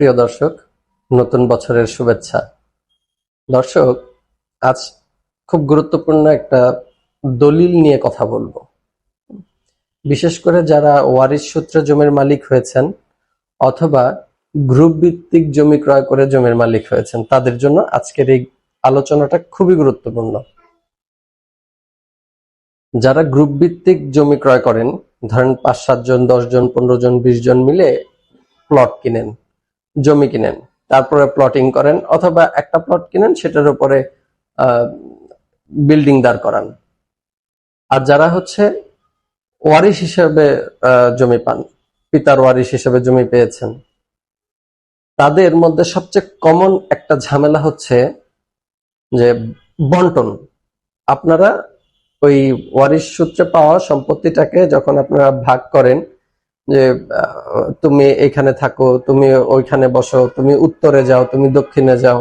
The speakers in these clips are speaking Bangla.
প্রিয় দর্শক, নতুন বছরের শুভেচ্ছা। দর্শক, আজ খুব গুরুত্বপূর্ণ একটা দলিল নিয়ে কথা বলব। বিশেষ করে যারা ওয়ারিশ সূত্রে জমির মালিক হয়েছেন অথবা গ্রুপ ভিত্তিক জমি ক্রয় করে জমির মালিক হয়েছেন, তাদের জন্য আজকের এই আলোচনাটা খুবই গুরুত্বপূর্ণ। যারা গ্রুপ ভিত্তিক জমি ক্রয় করেন, ধরেন পাঁচ সাতজন দশজন পনেরো জন, বিশ জন মিলে প্লট কিনেন জমি কিনেন, তারপরে প্লটিং করেন অথবা একটা প্লট কিনেন, সেটার উপরে বিল্ডিং দাঁড় করান। আর যারা হচ্ছে ওয়ারিশ হিসেবে জমি পান, পিতার ওয়ারিশ হিসেবে জমি পেয়েছেন, তাদের মধ্যে সবচেয়ে কমন একটা ঝামেলা হচ্ছে যে বন্টন। আপনারা ওই ওয়ারিশ সূত্রে পাওয়া সম্পত্তিটাকে যখন আপনারা ভাগ করেন যে তুমি এখানে থাকো তুমি ওইখানে বসো তুমি উত্তরে যাও তুমি দক্ষিণে যাও।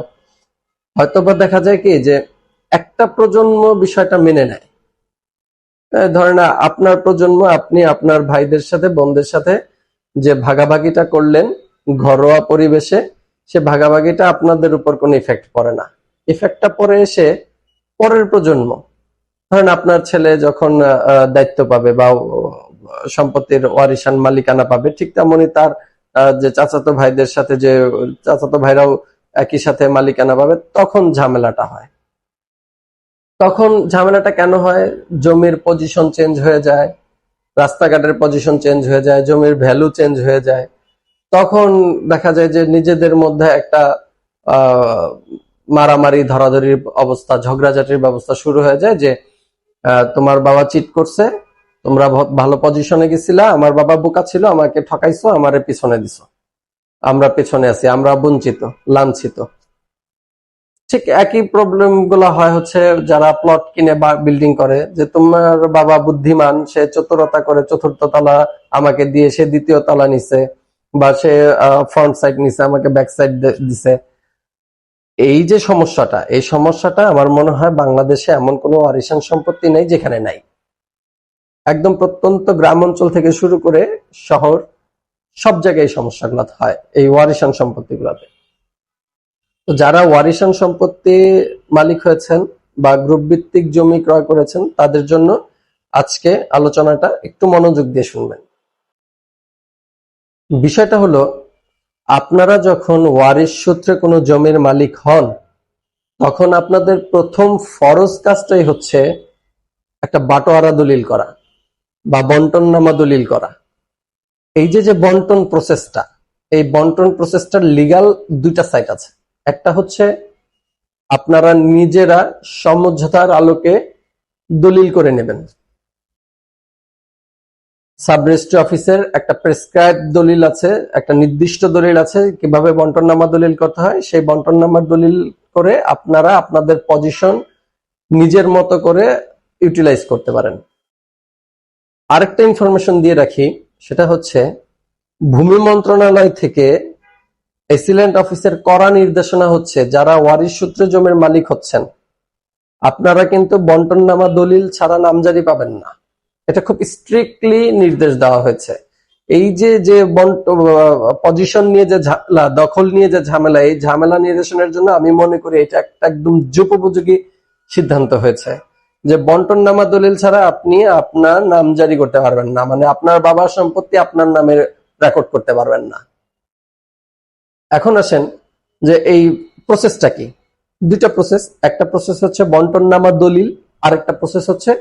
হয়তোবা দেখা যায় কি যে একটা প্রজন্ম বিষয়টা মেনে নেয়। ধরেন না, আপনার প্রজন্ম আপনি আপনার ভাইদের সাথে বোনদের সাথে যে ভাগাভাগিটা করলেন ঘরোয়া পরিবেশে সে ভাগাভাগিটা আপনাদের উপর কোনো ইফেক্ট পড়ে না। ইফেক্টটা পরে এসে পরের প্রজন্ম। ধরেন আপনার ছেলে যখন দায়িত্ব পাবে বা সম্পত্তির ওয়ারিশান মালিকানা পাবে। ঠিক তেমনই তার যে চাচাতো ভাইদের সাথে যে, চাচাতো ভাইরাও একই সাথে মালিকানা পাবে, তখন ঝামেলাটা হয়। তখন ঝামেলাটা কেন হয়? জমির পজিশন চেঞ্জ হয়ে যায়, রাস্তাঘাটের পজিশন চেঞ্জ হয়ে যায়, জমির ভ্যালু চেঞ্জ হয়ে যায়। তখন দেখা যায় যে নিজেদের মধ্যে একটা মারামারি, ধরাধরির অবস্থা, ঝগড়াঝাটির ব্যবস্থা শুরু হয়ে যায় যে তোমার বাবা চিট করছে তোমরা ভালো পজিশনে গেছিলা, আমার বাবা বোকা ছিল, আমাকে ঠকাইছো, আমার পিছনে দিছো। আমরা পেছনে আছি, আমরা বঞ্চিত, লাঞ্ছিত। ঠিক একই প্রবলেমগুলা হয় হচ্ছে যারা প্লট কিনে বিল্ডিং করে, যে তোমার বাবা বুদ্ধিমান, সে চতুরতা করে, চতুর্থ তলা আমাকে দিয়ে, সে দ্বিতীয় তলা নিছে, বা সে ফ্রন্ট সাইড নিছে, আমাকে ব্যাক সাইড দিছে। এই যে সমস্যাটা, এই সমস্যাটা আমার মনে হয় বাংলাদেশে এমন কোনো ওয়ারিশান সম্পত্তি নেই যেখানে নাই। একদম প্রত্যন্ত গ্রাম অঞ্চল থেকে শুরু করে শহর, সব জায়গায় এই সমস্যাগুলো হয়, এই ওয়ারিশান সম্পত্তিগুলোতে। তো যারা ওয়ারিশান সম্পত্তি মালিক হয়েছেন বা গ্রুপ ভিত্তিক জমি ক্রয় করেছেন, তাদের জন্য আজকে আলোচনাটা একটু মনোযোগ দিয়ে শুনবেন। বিষয়টা হলো, আপনারা যখন ওয়ারিশ সূত্রে কোনো জমির মালিক হন, তখন আপনাদের প্রথম ফরজ কাজটাই হচ্ছে একটা বাটোয়ারা দলিল করা। বা বন্টননামা দলিল করা। এই যে যে বন্টন প্রসেসটা, এই বন্টন প্রসেসটার লিগাল দুইটা সাইট আছে। একটা হচ্ছে আপনারা নিজেরা সমঝোতার আলোকে দলিল করে নেবেন। সাব রেজিস্ট্রি অফিসের একটা প্রেসক্রাইব দলিল আছে, একটা নির্দিষ্ট দলিল আছে, কীভাবে বন্টননামা দলিল করতে হয়, সেই বন্টন বন্টননামার দলিল করে আপনারা আপনাদের পজিশন নিজের মতো করে ইউটিলাইজ করতে পারেন। আরেকটা ইনফরমেশন দিয়ে রাখি, সেটা হচ্ছে ভূমি মন্ত্রণালয় থেকে এসিলেন্ট অফিসের করা নির্দেশনা হচ্ছে যারা ওয়ারিশ সূত্রে জমির মালিক হচ্ছেন। আপনারা কিন্তু বন্টননামা দলিল ছাড়া নামজারি পাবেন না। এটা খুব স্ট্রিক্টলি নির্দেশ দেওয়া হয়েছে। এই যে যে পজিশন নিয়ে যে ঝামেলা, দখল নিয়ে যে ঝামেলা, এই ঝামেলা নিরসনের জন্য আমি মনে করি এটা একটা একদম যুপোপযোগী সিদ্ধান্ত হয়েছে। যে বন্টন নামা দলিল ছাড়া আপনি আপনার নাম জারি করতে পারবেন না। মানে আপনার বাবার সম্পত্তি আপনার নামে রেকর্ড করতে পারবেন না। এখন আসেন যে এই প্রসেসটা কি? দুইটা প্রসেস একটা প্রসেস হচ্ছে বন্টননামা দলিল আর একটা প্রসেস হচ্ছে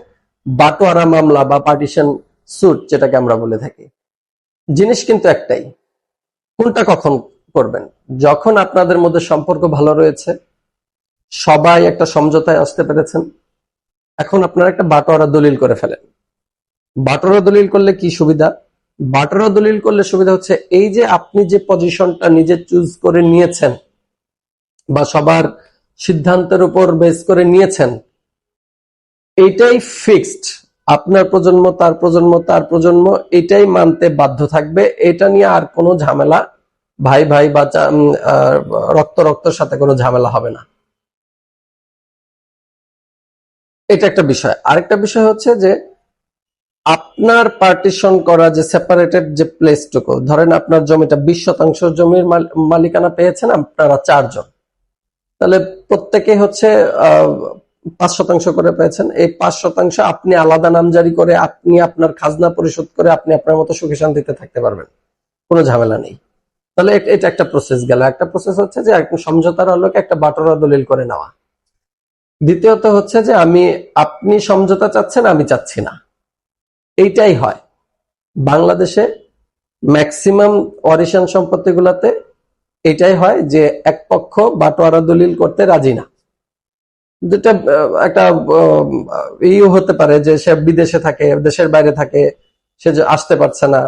বাটোয়ারা মামলা বা পার্টিশন সুট যেটাকে আমরা বলে থাকি। জিনিস কিন্তু একটাই, কোনটা কখন করবেন? যখন আপনাদের মধ্যে সম্পর্ক ভালো রয়েছে, সবাই একটা সমঝোতায় আসতে পেরেছেন এখন আপনারা একটা বাটোয়ারা দলিল করে ফেলেন। বাটোয়ারা দলিল করলে কি সুবিধা? বাটোয়ারা দলিল করলে সুবিধা হচ্ছে এই যে আপনি যে পজিশনটা নিজে চুজ করে নিয়েছেন বা সবার সিদ্ধান্তের উপর বেস করে নিয়েছেন এইটাই ফিক্সড। আপনার প্রজন্ম, তার প্রজন্ম তার প্রজন্ম, এটাই মানতে বাধ্য থাকবে। এটা নিয়ে আর কোনো ঝামেলা, ভাই ভাই বা রক্ত, রক্তর সাথে কোনো ঝামেলা হবে না। এটা একটা বিষয়। আরেকটা বিষয় হচ্ছে যে আপনার পার্টিশন করা যে সেপারেটেড যে প্লেসটুকু ধরেন আপনার জমিটা বিশ শতাংশ জমির মালিকানা পেয়েছেন আপনারা চারজন। তাহলে প্রত্যেকে হচ্ছে পাঁচ শতাংশ করে পেয়েছেন। এই পাঁচ শতাংশ আপনি আলাদা নামজারি করে আপনি আপনার খাজনা পরিশোধ করে আপনি আপনার মতো সুখে শান্তিতে থাকতে পারবেন। কোনো ঝামেলা নেই। তাহলে এটা একটা প্রসেস গেল। একটা প্রসেস হচ্ছে যে সমঝোতার আলোকে একটা বাটোরা দলিল করে নেওয়া। দ্বিতীয়ত হচ্ছে যে আমি, আপনি সমঝোতা চাচ্ছেন, আমি চাচ্ছি না। এইটাই হয়। বাংলাদেশে ম্যাক্সিমাম অরিশান সম্পত্তিগুলোতে এটাই হয় যে এক পক্ষ বাটোয়ারা দলিল করতে রাজি না। যেটা একটা ইও হতে পারে যে সে বিদেশে থাকে, দেশের বাইরে থাকে, সে যে আসতে পারছে না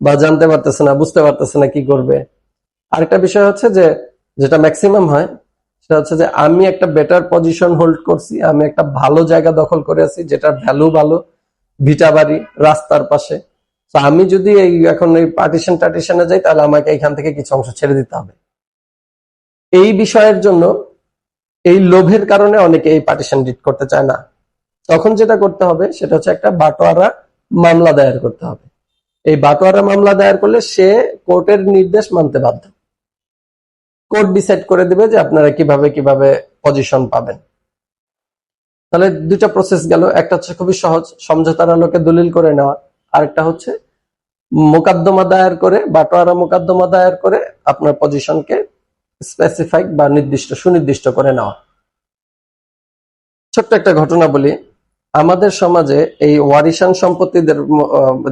বা জানতে পারতেছে না, বুঝতে পারতেছে না কি করবে। আরেকটা বিষয় হচ্ছে যে, যেটা ম্যাক্সিমাম হয় সেটা হচ্ছে যে আমি একটা বেটার পজিশন হোল্ড করছি, আমি একটা ভালো জায়গা দখল করে আছি, যেটার ভ্যালু ভালো, ভিটা বাড়ি, রাস্তার পাশে। তো আমি যদি এই এখন এই পার্টিশন টার্টিশনে যাই, তাহলে আমাকে এখান থেকে কিছু অংশ ছেড়ে দিতে হবে। এই বিষয়ের জন্য, এই লোভের কারণে অনেকে এই পার্টিশন ডিট করতে চায় না। তখন যেটা করতে হবে, সেটা হচ্ছে একটা বাটোয়ারা মামলা দায়ের করতে হবে। এই বাটোয়ারা মামলা দায়ের করলে সে কোর্টের নির্দেশ মানতে বাধ্য। কোর্ট ডিসাইড করে দিবে যে আপনারা কীভাবে কীভাবে পজিশন পাবেন। তাহলে দুটা প্রসেস গেল। একটা হচ্ছে খুবই সহজ, সমঝোতার আলোকে দলিল করে নেওয়া। আরেকটা হচ্ছে মোকদ্দমা দায়ের করে, বাটোয়ারা মোকদ্দমা দায়ের করে আপনার পজিশনকে স্পেসিফাইড বা নির্দিষ্ট, সুনির্দিষ্ট করে নেওয়া। ছোট্ট একটা ঘটনা বলি। আমাদের সমাজে এই ওয়ারিশান সম্পত্তিদের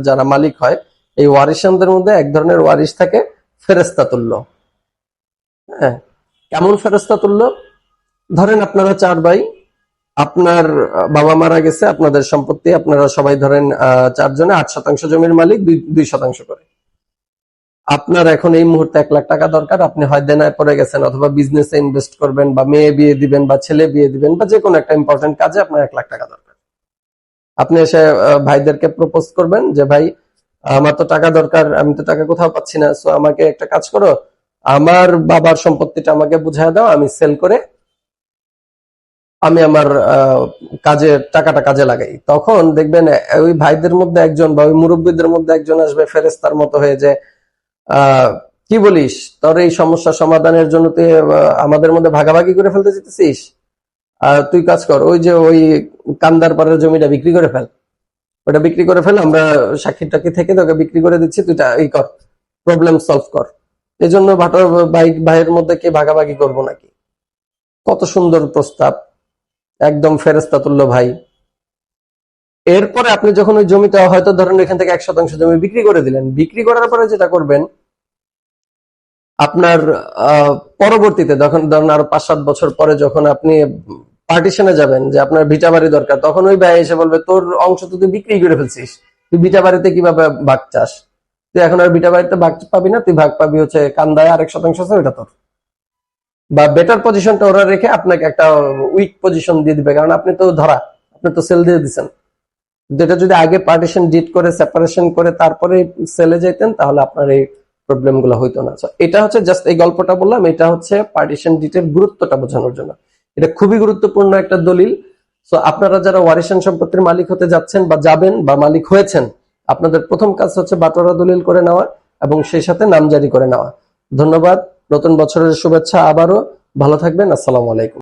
যারা মালিক হয়, এই ওয়ারিশানদের মধ্যে এক ধরনের ওয়ারিশ থাকে ফেরেস্তা তুল্য হ্যাঁ। কেমন ফেরেস্তা তুল্য? ধরেন আপনারা চার ভাই, আপনার বাবা মারা গেছে, আপনাদের সম্পত্তি আপনারা সবাই ধরেন চারজনে আট শতাংশ জমির মালিক, দুই শতাংশ করে। আপনার এখন এই মুহূর্তে এক লাখ টাকা দরকার, আপনি হয় দেনায় পড়ে গেছেন অথবা বিজনেসে ইনভেস্ট করবেন বা মেয়ে বিয়ে দিবেন বা ছেলে বিয়ে দিবেন বা যে কোনো একটা ইম্পর্টেন্ট কাজে আপনার এক লাখ টাকা দরকার। আপনি এসে ভাইদেরকে প্রপোজ করবেন যে, ভাই, আমার তো টাকা দরকার, আমি তো টাকা কোথাও পাচ্ছি না সো আমাকে একটা কাজ করো আমার বাবার সম্পত্তিটা আমাকে বুঝায় দাও, আমি সেল করে আমি আমার কাজে, টাকাটা কাজে লাগাই। তখন দেখবেন ওই ভাইদের মধ্যে একজন বা ওই মুরব্বীদের মধ্যে একজন আসবে ফেরেস্তার মতো হয়ে যে কি বলিস? তোর এই সমস্যা সমাধানের জন্য তুই আমাদের মধ্যে ভাগাভাগি করে ফেলতে চাইতেছিস? আর তুই কাজ কর, ওই যে ওই কান্দার পাড়ের জমিটা বিক্রি করে ফেল। ওটা বিক্রি করে ফেল, আমরা সাক্ষী টাকি থেকে তোকে বিক্রি করে দিচ্ছি, তুই কর প্রবলেম সলভ কর। এই জন্য ভাটার ভাই ভাইয়ের মধ্যে কে ভাগাভাগি করব নাকি? কত সুন্দর প্রস্তাব। একদম ফেরেস্তা তুল্য ভাই। এরপরে আপনি যখন ওই জমিটা হয়তো ধরেন এখান থেকে এক শতাংশ জমি বিক্রি করে দিলেন, বিক্রি করার পরে যেটা করবেন, আপনার পরবর্তীতে যখন ধরেন আরও পাঁচ সাত বছর পরে যখন আপনি পার্টিশনে যাবেন যে আপনার ভিটা বাড়ি দরকার, তখন ওই ভাই এসে বলবে, তোর অংশ তো তুই বিক্রি করে ফেলছিস। তুই ভিটা বাড়িতে কীভাবে ভাগ চাস তুই এখন আর বিটা বাড়িতে ভাগ পাবি না, তুই ভাগ পাবি হচ্ছে কান্দায় আরেক শতাংশ আছে ওটা তোর। বা বেটার পজিশনটা ওরা রেখে আপনাকে একটা উইক পজিশন দিয়ে দিবে, কারণ আপনি তো ধরা, আপনি তো সেল দিয়ে দিচ্ছেন যেটা যদি আগে পার্টিশন ডিট করে সেপারেশন করে তারপরে সেলে যেতেন তাহলে আপনার এই প্রবলেমগুলো হইতো না। এটা হচ্ছে জাস্ট এই গল্পটা বললাম, এটা হচ্ছে পার্টিশন ডিটের গুরুত্বটা বোঝানোর জন্য। এটা খুবই গুরুত্বপূর্ণ একটা দলিল। সো আপনারা যারা ওয়ারিশান সম্পত্তির মালিক হতে যাচ্ছেন বা যাবেন বা মালিক হয়েছেন আপনাদের প্রথম কাজ হচ্ছে বাটোয়ারা দলিল করে নেওয়া এবং সেই সাথে নাম জারি করে নেওয়া। ধন্যবাদ। নতুন বছরের শুভেচ্ছা আবারও। ভালো থাকবেন। আসসালামু আলাইকুম।